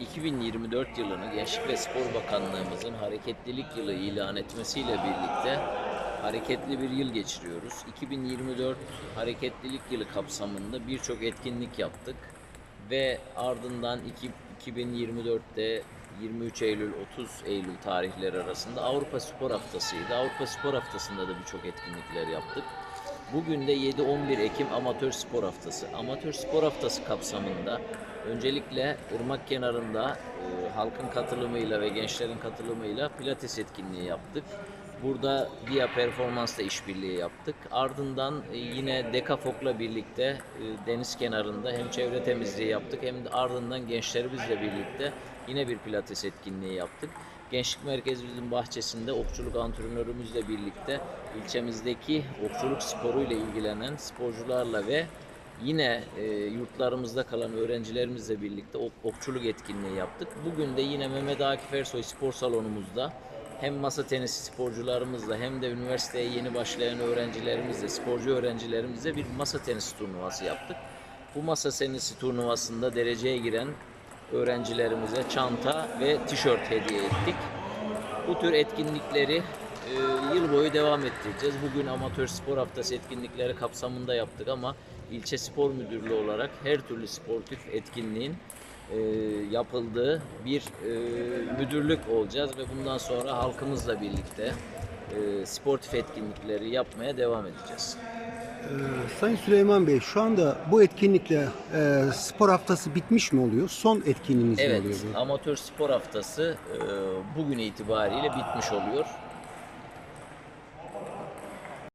2024 yılını Gençlik ve Spor Bakanlığımızın hareketlilik yılı ilan etmesiyle birlikte hareketli bir yıl geçiriyoruz. 2024 hareketlilik yılı kapsamında birçok etkinlik yaptık ve ardından iki- 2024'te 23 Eylül 30 Eylül tarihleri arasında Avrupa Spor Haftası'ydı. Avrupa Spor Haftası'nda da birçok etkinlikler yaptık. Bugün de 7-11 Ekim Amatör Spor Haftası. Amatör Spor Haftası kapsamında öncelikle ırmak kenarında e, halkın katılımıyla ve gençlerin katılımıyla pilates etkinliği yaptık. Burada Dia Performans'la işbirliği yaptık. Ardından e, yine Dekafok'la birlikte e, deniz kenarında hem çevre temizliği yaptık hem de ardından gençlerimizle birlikte yine bir pilates etkinliği yaptık. Gençlik Merkezimizin bahçesinde okçuluk antrenörümüzle birlikte ilçemizdeki okçuluk sporuyla ilgilenen sporcularla ve yine e, yurtlarımızda kalan öğrencilerimizle birlikte ok- okçuluk etkinliği yaptık. Bugün de yine Mehmet Akif Ersoy Spor Salonumuzda hem masa tenisi sporcularımızla hem de üniversiteye yeni başlayan öğrencilerimizle, sporcu öğrencilerimizle bir masa tenisi turnuvası yaptık. Bu masa tenisi turnuvasında dereceye giren öğrencilerimize çanta ve tişört hediye ettik. Bu tür etkinlikleri e, yıl boyu devam ettireceğiz. Bugün amatör spor haftası etkinlikleri kapsamında yaptık ama ilçe spor müdürlüğü olarak her türlü sportif etkinliğin e, yapıldığı bir e, müdürlük olacağız ve bundan sonra halkımızla birlikte e, sportif etkinlikleri yapmaya devam edeceğiz. Ee, Sayın Süleyman Bey şu anda bu etkinlikle e, spor haftası bitmiş mi oluyor? Son etkinliğiniz mi Evet, oluyor? bu? amatör spor haftası e, bugün itibariyle bitmiş oluyor.